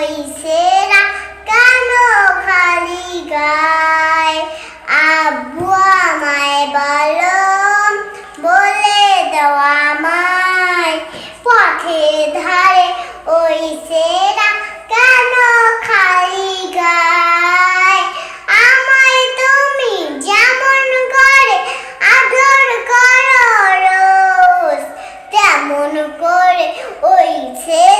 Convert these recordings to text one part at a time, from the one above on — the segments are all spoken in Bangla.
হইসেরা কেন খালি গায়? আব্বু আমায় বলো, বলে দাও আমায়। পথে ধারে ওই সেরা কেন খালি গায়? আমায় তুমি যেমন করে আদর করো রোজ, তেমন করে ওই সেরা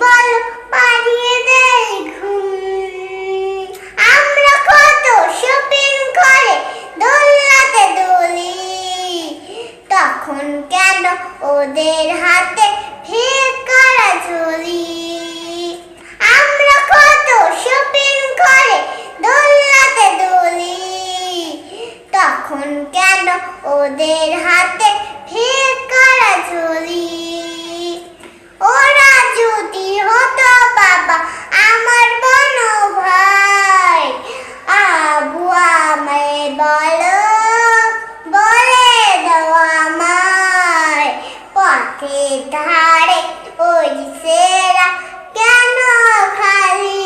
পাড়িয়ে দেয় ঘুম আমরা কত শপিং করে দোলনাতে দোলি। তখন কেন ওদের হাতে ফেকারা ঝুলি? আমরা কত শপিং করে দোলনাতে দোলি। তখন কেন ওদের হাতে পাখির ধারে ওই সেরা কেন খালি?